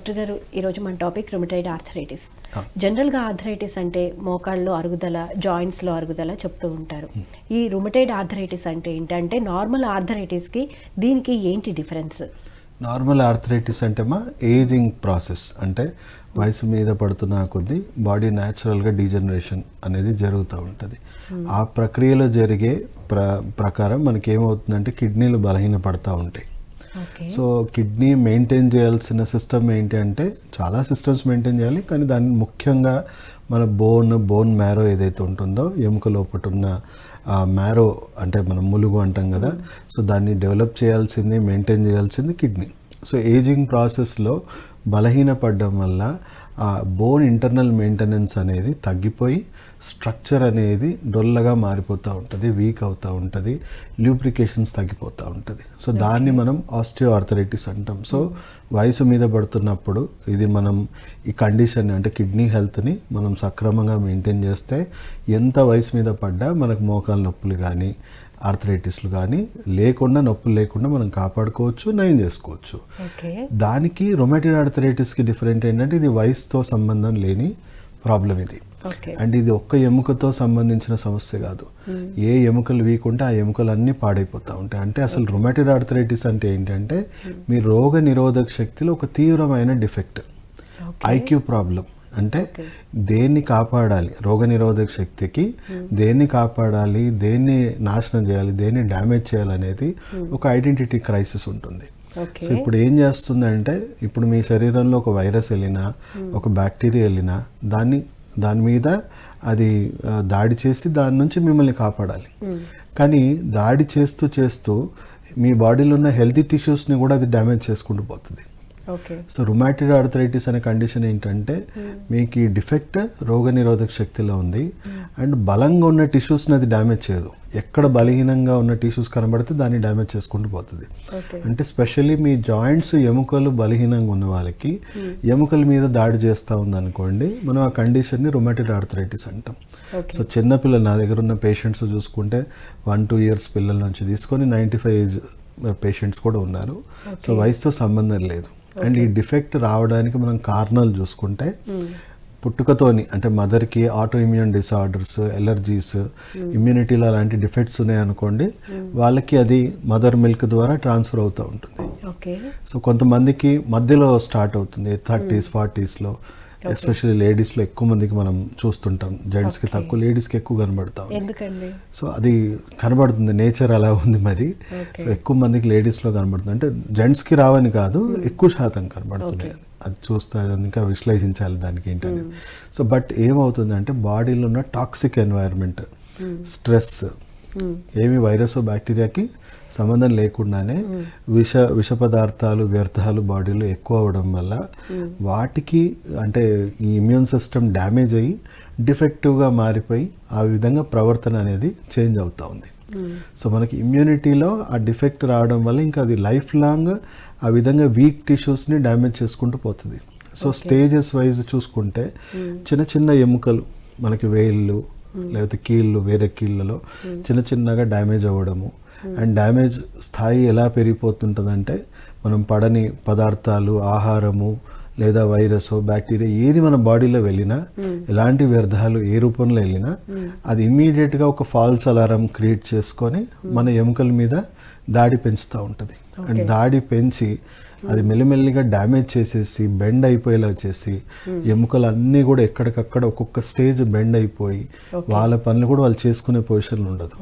Doctor గారు ఈరోజు మన టాపిక్ రుమటైడ్ ఆర్థరైటిస్. జనరల్గా ఆర్థరైటిస్ అంటే మోకాళ్ళలో అరుగుదల జాయింట్స్లో అరుగుదల చెప్తూ ఉంటారు. ఈ రుమటైడ్ ఆర్థరైటిస్ అంటే ఏంటంటే నార్మల్ ఆర్థరైటిస్కి దీనికి ఏంటి డిఫరెన్స్ నార్మల్ ఆర్థరైటిస్ అంటే మా ఏజింగ్ ప్రాసెస్ అంటే వయసు మీద పడుతున్న కొద్దీ బాడీ న్యాచురల్గా డీజనరేషన్ అనేది జరుగుతూ ఉంటుంది. ఆ ప్రక్రియలో జరిగే ప్ర ప్రకారం మనకి ఏమవుతుందంటే కిడ్నీలు బలహీనపడతా ఉంటాయి. సో కిడ్నీ మెయింటైన్ చేయాల్సిన సిస్టమ్ ఏంటి అంటే చాలా సిస్టమ్స్ మెయింటైన్ చేయాలి. కానీ దాన్ని ముఖ్యంగా మన బోన్ బోన్ మ్యారో ఏదైతే ఉంటుందో ఎముక లోపట ఉన్న మ్యారో అంటే మనం ములుగు అంటాం కదా. సో దాన్ని డెవలప్ చేయాల్సింది మెయింటైన్ చేయాల్సింది కిడ్నీ సో ఏజింగ్ ప్రాసెస్లో బలహీనపడడం వల్ల ఆ బోన్ ఇంటర్నల్ మెయింటెనెన్స్ అనేది తగ్గిపోయి స్ట్రక్చర్ అనేది డొల్లగా మారిపోతూ ఉంటుంది వీక్ అవుతూ ఉంటుంది ల్యూబ్రికేషన్స్ తగ్గిపోతూ ఉంటుంది. సో దాన్ని మనం ఆస్టియో ఆర్థరైటిస్ అంటాం. సో వయసు మీద పడుతున్నప్పుడు ఇది మనం ఈ కండిషన్ అంటే కిడ్నీ హెల్త్ని మనం సక్రమంగా మెయింటైన్ చేస్తే ఎంత వయసు మీద పడ్డా మనకు మోకాలు నొప్పులు కానీ ఆర్థరైటిస్లు కానీ లేకుండా నొప్పులు లేకుండా మనం కాపాడుకోవచ్చు నయం చేసుకోవచ్చు. దానికి రొమాటిడ్ ఆర్థరైటిస్కి డిఫరెంట్ ఏంటంటే ఇది వయసుతో సంబంధం లేని ప్రాబ్లం ఇది. అండ్ ఇది ఒక్క ఎముకతో సంబంధించిన సమస్య కాదు. ఏ ఎముకలు వీక్ ఉంటే ఆ ఎముకలు అన్నీ పాడైపోతూ ఉంటాయి. అంటే అసలు రొమాటిడ్ ఆర్థరైటిస్ అంటే ఏంటంటే మీ రోగ నిరోధక శక్తిలో ఒక తీవ్రమైన డిఫెక్ట్. ఐక్యూ ప్రాబ్లం అంటే దేన్ని కాపాడాలి? రోగ నిరోధక శక్తికి దేన్ని కాపాడాలి? దేన్ని నాశనం చేయాలి? దేన్ని డ్యామేజ్ చేయాలనేది ఒక ఐడెంటిటీ క్రైసిస్ ఉంటుంది. సో ఇప్పుడు ఏం చేస్తుందంటే ఇప్పుడు మీ శరీరంలో ఒక వైరస్ వెళ్ళినా ఒక బ్యాక్టీరియా వెళ్ళినా దాన్ని దాని మీద అది దాడి చేసి దాని నుంచి మిమ్మల్ని కాపాడాలి. కానీ దాడి చేస్తూ చేస్తూ మీ బాడీలో ఉన్న హెల్తీ టిష్యూస్ని కూడా అది డ్యామేజ్ చేసుకుంటూ పోతుంది. సో రుమాటిడ్ ఆర్థరైటిస్ అనే కండిషన్ ఏంటంటే మీకు ఈ డిఫెక్ట్ రోగనిరోధక శక్తిలో ఉంది. అండ్ బలంగా ఉన్న టిష్యూస్ని అది డ్యామేజ్ చేయదు. ఎక్కడ బలహీనంగా ఉన్న టిష్యూస్ కనబడితే దాన్ని డ్యామేజ్ చేసుకుంటూ పోతుంది. అంటే స్పెషల్లీ మీ జాయింట్స్ ఎముకలు బలహీనంగా ఉన్న వాళ్ళకి ఎముకల మీద దాడి చేస్తూ ఉందనుకోండి మనం ఆ కండిషన్ని రొమాటిడ్ ఆర్థరైటిస్ అంటాం. సో చిన్నపిల్లలు నా దగ్గర ఉన్న పేషెంట్స్ చూసుకుంటే వన్ టూ ఇయర్స్ పిల్లల నుంచి తీసుకొని నైంటీ ఫైవ్ ఏజ్ పేషెంట్స్ కూడా ఉన్నారు. సో వయసుతో సంబంధం లేదు. అండ్ ఈ డిఫెక్ట్ రావడానికి మనం కారణాలు చూసుకుంటే పుట్టుకతోని అంటే మదర్కి ఆటో ఇమ్యూన్ డిసార్డర్స్ ఎలర్జీస్ ఇమ్యూనిటీలో అలాంటి డిఫెక్ట్స్ ఉన్నాయనుకోండి వాళ్ళకి అది మదర్ మిల్క్ ద్వారా ట్రాన్స్ఫర్ అవుతూ ఉంటుంది. ఓకే సో కొంతమందికి మధ్యలో స్టార్ట్ అవుతుంది థర్టీస్ ఫార్టీస్లో ఎస్పెషల్లీ లేడీస్లో ఎక్కువ మందికి మనం చూస్తుంటాం. జెంట్స్కి. తక్కువ లేడీస్కి ఎక్కువ కనబడతాం సో అది కనబడుతుంది. నేచర్ అలా ఉంది మరి. సో ఎక్కువ మందికి లేడీస్లో కనబడుతుంది. అంటే జెంట్స్కి రావని కాదు ఎక్కువ శాతం కనబడుతున్నాయి అది. చూస్తే ఇంకా విశ్లేషించాలి దానికి ఏంటనేది. సో బట్ ఏమవుతుందంటే బాడీలో ఉన్న టాక్సిక్ ఎన్వైరన్మెంట్ స్ట్రెస్ ఏమి వైరస్ బ్యాక్టీరియాకి సంబంధం లేకుండానే విష విష పదార్థాలు వ్యర్థాలు బాడీలో ఎక్కువ అవడం వల్ల వాటికి అంటే ఈ ఇమ్యూన్ సిస్టమ్ డ్యామేజ్ అయ్యి డిఫెక్టివ్గా మారిపోయి ఆ విధంగా ప్రవర్తన అనేది చేంజ్ అవుతూ ఉంది. సో మనకి ఇమ్యూనిటీలో ఆ డిఫెక్ట్ రావడం వల్ల ఇంకా అది లైఫ్ లాంగ్ ఆ విధంగా వీక్ టిష్యూస్ని డ్యామేజ్ చేసుకుంటూ పోతుంది. సో స్టేజెస్ వైజ్ చూసుకుంటే చిన్న చిన్న ఎముకలు మనకి వేళ్ళు లేకపోతే కీళ్ళు వేరే కీళ్ళలో చిన్న చిన్నగా డ్యామేజ్ అవ్వడము అండ్ డ్యామేజ్ స్థాయి ఎలా పెరిగిపోతుంటుందంటే మనం పడని పదార్థాలు ఆహారము లేదా వైరస్ బ్యాక్టీరియా ఏది మన బాడీలో వెళ్ళినా ఎలాంటి వ్యర్థాలు ఏ రూపంలో వెళ్ళినా అది ఇమ్మీడియట్గా ఒక ఫాల్స్ అలారం క్రియేట్ చేసుకొని మన ఎముకల మీద దాడి పెంచుతూ ఉంటుంది. అండ్ దాడి పెంచి అది మెల్లిమెల్లిగా డ్యామేజ్ చేసేసి బెండ్ అయిపోయేలా చేసి ఎముకలు అన్నీ కూడా ఎక్కడికక్కడ ఒక్కొక్క స్టేజ్ బెండ్ అయిపోయి వాళ్ళ పనులు కూడా వాళ్ళు చేసుకునే పొజిషన్ ఉండదు.